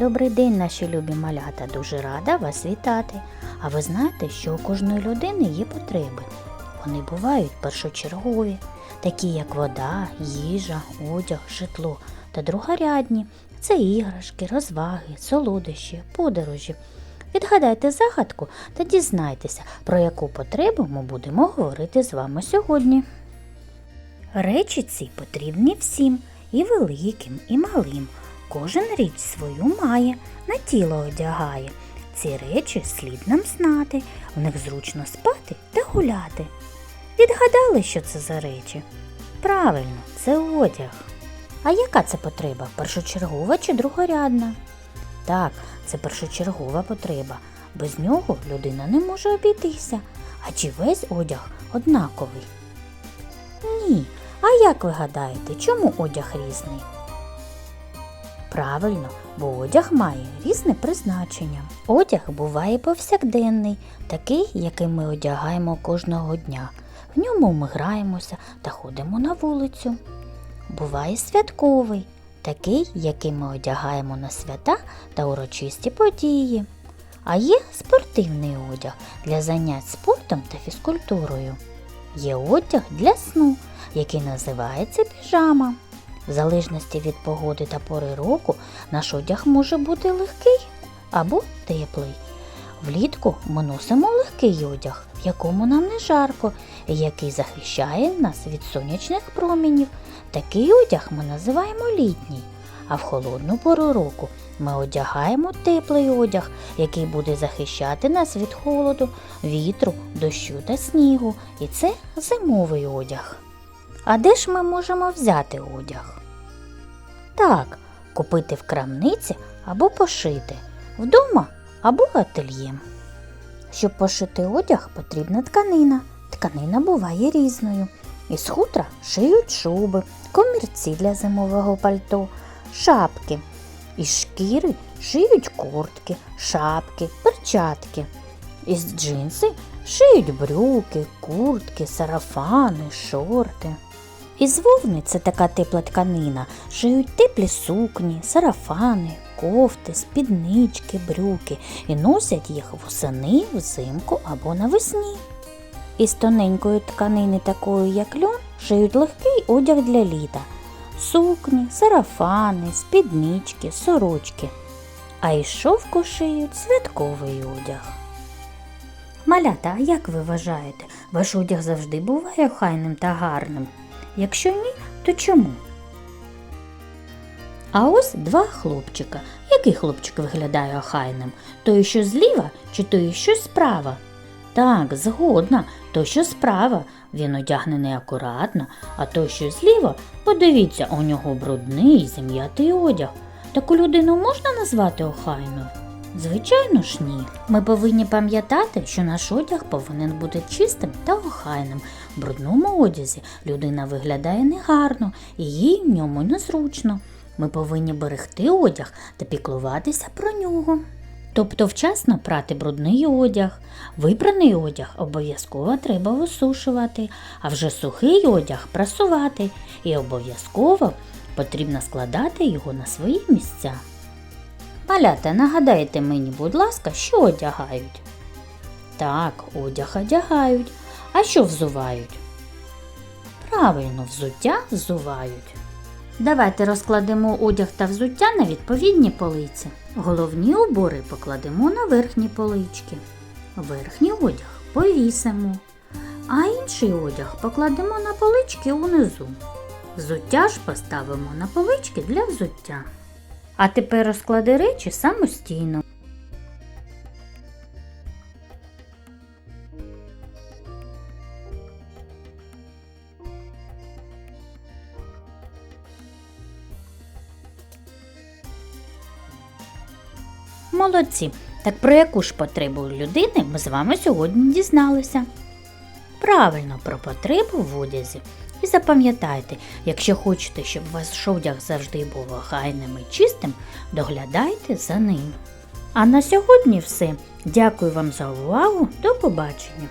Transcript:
Добрий день, наші любі малята. Дуже рада вас вітати. А ви знаєте, що у кожної людини є потреби. Вони бувають першочергові, такі як вода, їжа, одяг, житло та другорядні. Це іграшки, розваги, солодощі, подорожі. Відгадайте загадку та дізнайтеся, про яку потребу ми будемо говорити з вами сьогодні. Речі ці потрібні всім, і великим, і малим. Кожен річ свою має, на тіло одягає. Ці речі слід нам знати, в них зручно спати та гуляти. Відгадали, що це за речі? Правильно, це одяг. А яка це потреба? Першочергова чи другорядна? Так, це першочергова потреба. Без нього людина не може обійтися. А чи весь одяг однаковий? Ні. А як ви гадаєте, чому одяг різний? Правильно, бо одяг має різне призначення. Одяг буває повсякденний, такий, який ми одягаємо кожного дня. В ньому ми граємося та ходимо на вулицю. Буває святковий, такий, який ми одягаємо на свята та урочисті події. А є спортивний одяг для занять спортом та фізкультурою. Є одяг для сну, який називається піжама. В залежності від погоди та пори року наш одяг може бути легкий або теплий. Влітку ми носимо легкий одяг, в якому нам не жарко, і який захищає нас від сонячних промінів. Такий одяг ми називаємо літній. А в холодну пору року ми одягаємо теплий одяг, який буде захищати нас від холоду, вітру, дощу та снігу. І це зимовий одяг. А де ж ми можемо взяти одяг? Так, купити в крамниці або пошити вдома або ательє. Щоб пошити одяг, потрібна тканина. Тканина буває різною. Із хутра шиють шуби, комірці для зимового пальто, шапки. Із шкіри шиють куртки, шапки, перчатки. Із джинси шиють брюки, куртки, сарафани, шорти. Із вовни це така тепла тканина, шиють теплі сукні, сарафани, кофти, спіднички, брюки і носять їх восени, взимку або навесні. Із тоненької тканини, такої як льон, шиють легкий одяг для літа, сукні, сарафани, спіднички, сорочки. А із шовку шиють святковий одяг. Малята, а як ви вважаєте, ваш одяг завжди буває охайним та гарним? Якщо ні, то чому? А ось два хлопчика. Який хлопчик виглядає охайним? Той, що зліва, чи той, що справа? Так, згодна, той, що справа, він одягнений акуратно, а той, що зліва, подивіться, у нього брудний зім'ятий одяг. Таку людину можна назвати охайною? Звичайно ж ні. Ми повинні пам'ятати, що наш одяг повинен бути чистим та охайним. В брудному одязі людина виглядає негарно і їй в ньому незручно. Ми повинні берегти одяг та піклуватися про нього. Тобто вчасно прати брудний одяг, випраний одяг обов'язково треба висушувати, а вже сухий одяг прасувати і обов'язково потрібно складати його на свої місця. Малята, нагадайте мені, будь ласка, що одягають? Так, одяг одягають. А що взувають? Правильно, взуття взувають. Давайте розкладемо одяг та взуття на відповідні полиці. Головні убори покладемо на верхні полички. Верхній одяг повісимо, а інший одяг покладемо на полички унизу. Взуття ж поставимо на полички для взуття. А тепер розклади речі самостійно. Молодці. Так про яку ж потребу людини ми з вами сьогодні дізналися? Правильно, про потребу в одязі. І запам'ятайте, якщо хочете, щоб ваш одяг завжди був охайним і чистим, доглядайте за ним. А на сьогодні все. Дякую вам за увагу. До побачення!